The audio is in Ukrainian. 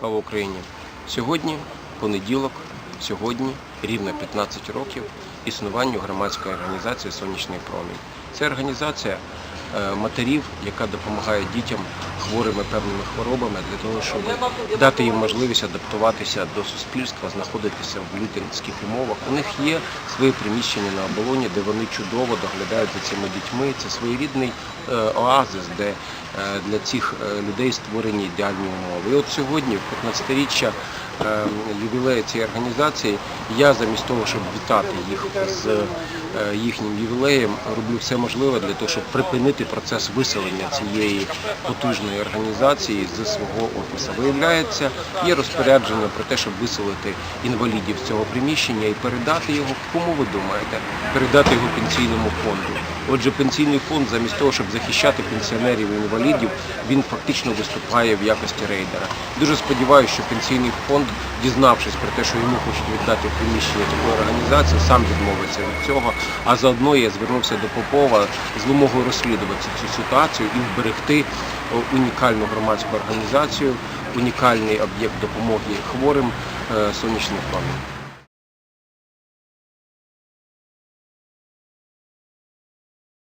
Слава Україні! Сьогодні понеділок, сьогодні рівно 15 років існуванню громадської організації Сонячний промінь. Це організація е, матерів, яка допомагає дітям хворими певними хворобами для того, щоб дати їм можливість адаптуватися до суспільства, знаходитися в людянських умовах. У них є своє приміщення на оболоні, де вони чудово доглядають за цими дітьми. Це своєрідний е, оазис, де для цих е, людей створені ідеальні умови. І от сьогодні, в 15-річчя е, ювілею цієї організації, я замість того, щоб вітати їх з е, їхнім ювілеєм, роблю все можливе для того, щоб припинити процес виселення цієї потужної організації з свого офісу. Виявляється, є розпорядження про те, щоб виселити інвалідів з цього приміщення і передати його. Кому ви думаєте? Передати його пенсійному фонду. Отже, пенсійний фонд, замість того, щоб захищати пенсіонерів і інвалідів, він фактично виступає в якості рейдера. Дуже сподіваюся, що пенсійний фонд, дізнавшись про те, що йому хочуть віддати приміщення такої організації, сам відмовиться від цього. А заодно я звернувся до Попова з вимогою розслідувати цю ситуацію і вберегти унікальну громадську організацію, унікальний об'єкт допомоги хворим е, сонячних промінь.